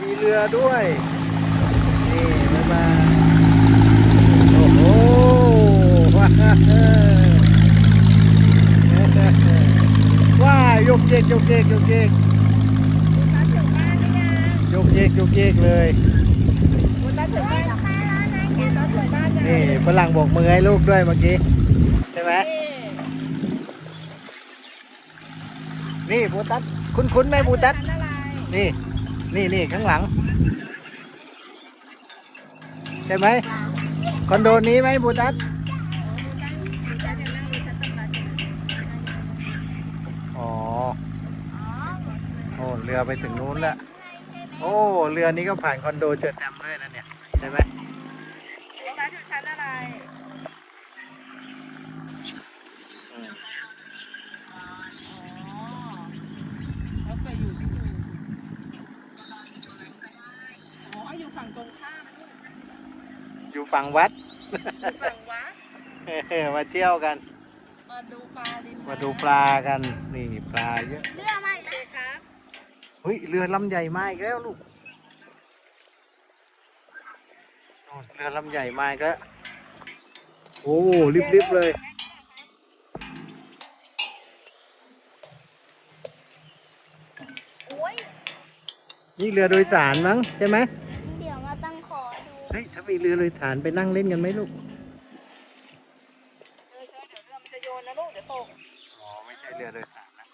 มีเรือด้วย นี่มามาโอ้โหว้าวว้ายกเยกยกเยกยกเยกยกเยกยกเยกเลยนี่ฝรั่งโบกมือให้ลูกด้วยเมื่อกี้ ใช่ไหมนี่บูตัสคุ้นคุ้นๆไหมบูตัสนอะไร นี่นี่ข้างหลัง ใช่ไหมคอนโดนี้ไหมบูตัสอ๋อโอ้เรือไปถึงนู้นแล้ว โอ้เรือนี้ก็ผ่านคอนโดเจอแตมด้วยนะเนี่ย ใช่ไหมคุณตาอยู่ชั้นอะไรอืมอ๋อแล้วเคยอยู่ รงข้ามลูกอยู่ฝั่งวัด อยู่ฝั่งวัด มาเที่ยวกัน มาดูปลาริมน้ำมาดูปลากัน นี่ปลาเยอะเรือมาอีกแล้วครับเฮ้ยเรือลำใหญ่มาอีกแล้วลูกโน่นเรือลำใหญ่มาอีกแล้วโอ้ริบๆเลยโอ้ยนี่เรือโดยสารมั้งใช่ไหม เฮ้ยถ้ามีเรือโดยสารไปนั่งเล่นกันไหมลูก เชยเชยเดี๋ยวเรือมันจะโยนนะลูกเดี๋ยวตก อ๋อ ไม่ใช่เรือโดยสารนะ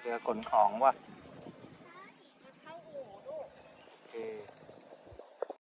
เรือขนของว่ะ